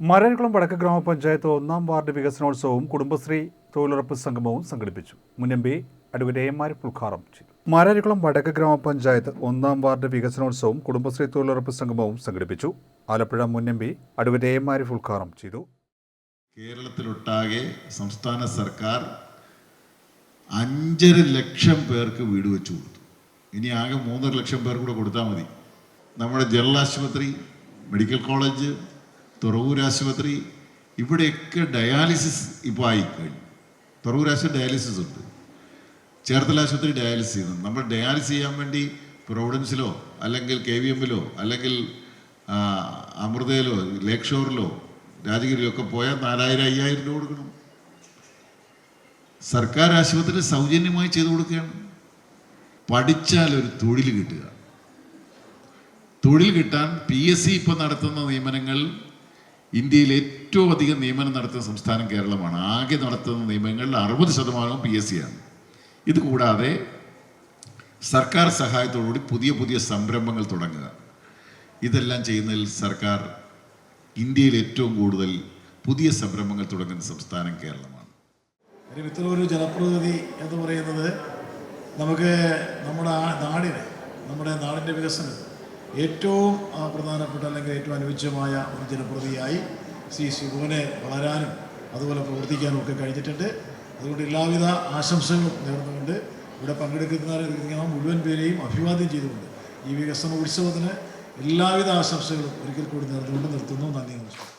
മരക്കുളം വടക്ക് ഗ്രാമപഞ്ചായത്ത് ഒന്നാം വാർഡ് വികസനോത്സവവും കുടുംബശ്രീ തൊഴിലുറപ്പ് സംഗമവും സംഘടിപ്പിച്ചു. മുന്നമ്പി M P advocate M R ഉദ്ഘാടനം ചെയ്തു. മാരാരിക്കുളം വടക്ക് ഗ്രാമപഞ്ചായത്ത് ഒന്നാം വാർഡ് വികസനോത്സവവും കുടുംബശ്രീ തൊഴിലുറപ്പ് സംഗമവും സംഘടിപ്പിച്ചു. Alappuzha മുന്നമ്പി M P advocate M R ഉദ്ഘാടനം ചെയ്തു. കേരളത്തിലൊട്ടാകെ സംസ്ഥാന സർക്കാർ അഞ്ചര ലക്ഷം പേർക്ക് വീട് വെച്ചു കൊടുത്തു. ഇനി ആകെ മൂന്നര ലക്ഷം പേർ കൂടെ കൊടുത്താൽ മതി. നമ്മുടെ ജനറൽ ആശുപത്രി മെഡിക്കൽ കോളേജ് തുറവൂർ ആശുപത്രി ഇവിടെയൊക്കെ ഡയാലിസിസ് ഇപ്പോൾ ആയി കഴിഞ്ഞു. തുറവൂർ ആശുപത്രി ഡയാലിസിസ് ഉണ്ട്. ചേർത്തല ആശുപത്രി ഡയാലിസിസ് ചെയ്യുന്നു. നമ്മൾ ഡയാലിസിസ് ചെയ്യാൻ വേണ്ടി പ്രൊവിഡൻസിലോ അല്ലെങ്കിൽ കെ വി എമ്മിലോ അല്ലെങ്കിൽ അമൃതയിലോ ലേക്ക് ഷോറിലോ രാജഗിരിയിലോ ഒക്കെ പോയാൽ നാലായിരം അയ്യായിരം രൂപ കൊടുക്കണം. സർക്കാർ ആശുപത്രി സൗജന്യമായി ചെയ്തു കൊടുക്കുകയാണ്. പഠിച്ചാൽ ഒരു തൊഴിൽ കിട്ടുക. തൊഴിൽ കിട്ടാൻ പി എസ് സി ഇപ്പം നടത്തുന്ന നിയമനങ്ങൾ ഇന്ത്യയിൽ ഏറ്റവും അധികം നിയമനം നടത്തുന്ന സംസ്ഥാനം കേരളമാണ്. ആകെ നടത്തുന്ന നിയമങ്ങളിൽ അറുപത് ശതമാനവും പി എസ് സി ആണ്. ഇതുകൂടാതെ സർക്കാർ സഹായത്തോടുകൂടി പുതിയ പുതിയ സംരംഭങ്ങൾ തുടങ്ങുക. ഇതെല്ലാം ചെയ്യുന്നതിൽ സർക്കാർ ഇന്ത്യയിൽ ഏറ്റവും കൂടുതൽ പുതിയ സംരംഭങ്ങൾ തുടങ്ങുന്ന സംസ്ഥാനം കേരളമാണ്. ഒരു ജനപ്രതിനിധി എന്ന് പറയുന്നത് നമുക്ക് നമ്മുടെ നാടിനെ നമ്മുടെ നാടിന്റെ വികസനത്തിൽ ഏറ്റവും പ്രധാനപ്പെട്ട അല്ലെങ്കിൽ ഏറ്റവും അനുയോജ്യമായ ഒരു ജനപ്രതിയായി സി. ശിവനെ വളരാനും അതുപോലെ പ്രവർത്തിക്കാനും ഒക്കെ കഴിഞ്ഞിട്ടുണ്ട്. അതുകൊണ്ട് എല്ലാവിധ ആശംസകളും നേർന്നുകൊണ്ട് ഇവിടെ പങ്കെടുക്കുന്ന മുഴുവൻ പേരെയും അഭിവാദ്യം ചെയ്തുകൊണ്ട് ഈ വികസന ഉത്സവത്തിന് എല്ലാവിധ ആശംസകളും ഒരിക്കൽ കൂടി നേർന്നുകൊണ്ട് നിർത്തുന്നു. നന്ദി നമസ്കാരം.